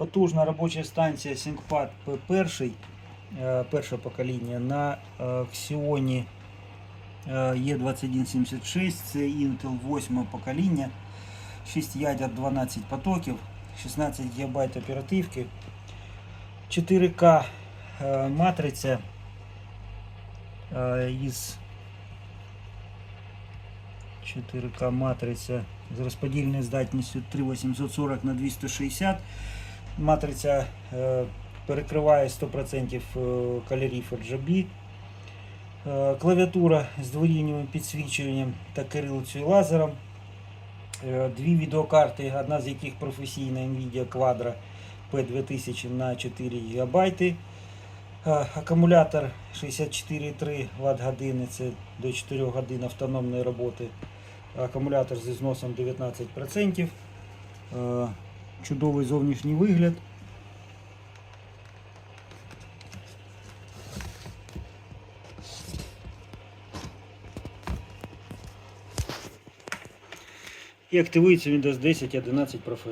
Потужна робоча станція SyncPad P1, е, перше покоління на е, Xeon е, E2176, це Intel 8 покоління, 6 ядер 12 потоків, 16 ГБ оперативки, 4К е, матриця е, із 4К матриця з розподільною здатністю 3840 на 260. Матриця е, перекриває 100% е, кольорів RGB. Клавіатура з дворівневим підсвічуванням та кирилицею лазером. Е, Дві відеокарти, одна з яких професійна Nvidia Quadro P2000 на 4 ГБ. Е, Акумулятор 64,3 Вт години, це до 4 годин автономної роботи. Акумулятор зі зносом 19%. Чудовий зовнішній вигляд. І активується Windows 10 11 Professional.